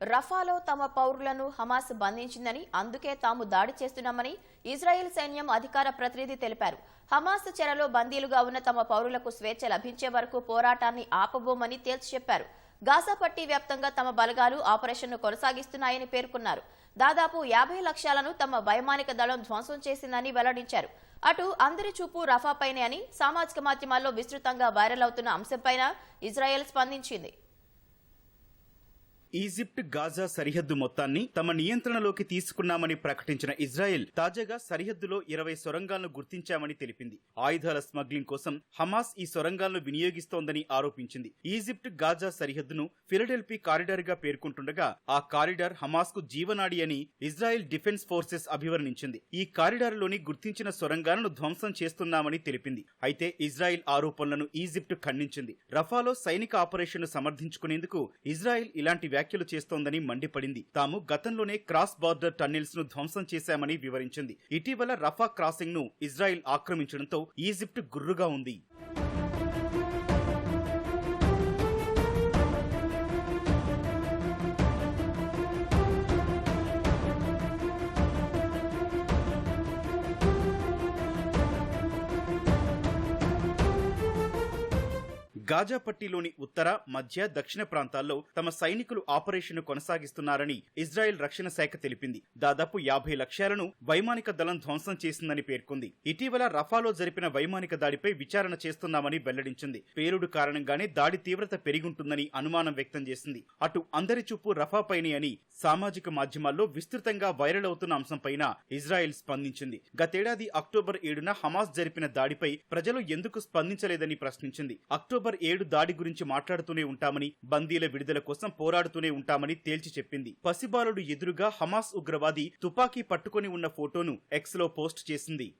రఫాలో తమ పౌరులను హమాస్ బంధించిందని అందుకే తాము దాడి చేస్తున్నామని ఇజ్రాయెల్ సైన్యం అధికార ప్రతినిధి తెలిపారు. హమాస్ చెరలో బందీలుగా ఉన్న తమ పౌరులకు స్వేచ్ఛ లభించే వరకు పోరాటాన్ని ఆపబోమని తేల్చి చెప్పారు. గాజా పట్టీ వ్యాప్తంగా తమ బలగాలు ఆపరేషన్ను కొనసాగిస్తున్నాయని పేర్కొన్నారు. దాదాపు యాభై లక్షలను తమ వైమానిక దళం ధ్వంసం చేసిందని వెల్లడించారు. అటు అందరి చూపు రఫాపైనే అని సామాజిక మాధ్యమాల్లో విస్తృతంగా వైరల్ అవుతున్న అంశంపైన ఇజ్రాయెల్ స్పందించింది. ఈజిప్ట్ గాజా సరిహద్దు మొత్తాన్ని తమ నియంత్రణలోకి తీసుకున్నామని ప్రకటించిన ఇజ్రాయెల్ తాజాగా సరిహద్దులో ఇరవై సొరంగాలను గుర్తించామని తెలిపింది. ఆయుధాల స్మగ్లింగ్ కోసం హమాస్ ఈ సొరంగాలను వినియోగిస్తోందని ఆరోపించింది. ఈజిప్ట్ గాజా సరిహద్దును ఫిలడెల్ఫీ కారిడార్గా పేర్కొంటుండగా ఆ కారిడార్ హమాస్కు జీవనాడి అని ఇజ్రాయెల్ డిఫెన్స్ ఫోర్సెస్ అభివర్ణించింది. ఈ కారిడార్లోని గుర్తించిన సొరంగాలను ధ్వంసం చేస్తున్నామని తెలిపింది. అయితే ఇజ్రాయెల్ ఆరోపణలను ఈజిప్ట్ ఖండించింది. రఫాలో సైనిక ఆపరేషన్ను సమర్థించుకునేందుకు ఇజ్రాయెల్ ఇలాంటి వ్యాఖ్యలు చేస్తోందని మండిపడింది. తాము గతంలోనే క్రాస్ బార్డర్ టన్నెల్స్ను ధ్వంసం చేశామని వివరించింది. ఇటీవల రఫా క్రాసింగ్ను ఇజ్రాయెల్ ఆక్రమించడంతో ఈజిప్ట్ గుర్రుగా ఉంది. గాజా పట్టీలోని ఉత్తర మధ్య దక్షిణ ప్రాంతాల్లో తమ సైనికులు ఆపరేషన్ కొనసాగిస్తున్నారని ఇజ్రాయెల్ రక్షణ శాఖ తెలిపింది. దాదాపు యాభై లక్ష్యాలను వైమానిక దళం ధ్వంసం చేసిందని పేర్కొంది. ఇటీవల రఫాలో జరిపిన వైమానిక దాడిపై విచారణ చేస్తున్నామని వెల్లడించింది. పేలుడు కారణంగానే దాడి తీవ్రత పెరిగుంటుందని అనుమానం వ్యక్తం చేసింది. అటు అందరి చూపు రఫాపైనే అని సామాజిక మాధ్యమాల్లో విస్తృతంగా వైరల్ అవుతున్న అంశంపైన ఇజ్రాయెల్ స్పందించింది. గతేడాది అక్టోబర్ ఏడున హమాస్ జరిపిన దాడిపై ప్రజలు ఎందుకు స్పందించలేదని ప్రశ్నించింది. అక్టోబర్ ఏడు దాడి గురించి మాట్లాడుతూనే ఉంటామని బందీల విడుదల కోసం పోరాడుతూనే ఉంటామని తేల్చి చెప్పింది. పసిబాలుడు ఎదురుగా హమాస్ ఉగ్రవాది తుపాకీ పట్టుకొని ఉన్న ఫోటోను ఎక్స్లో పోస్ట్ చేసింది.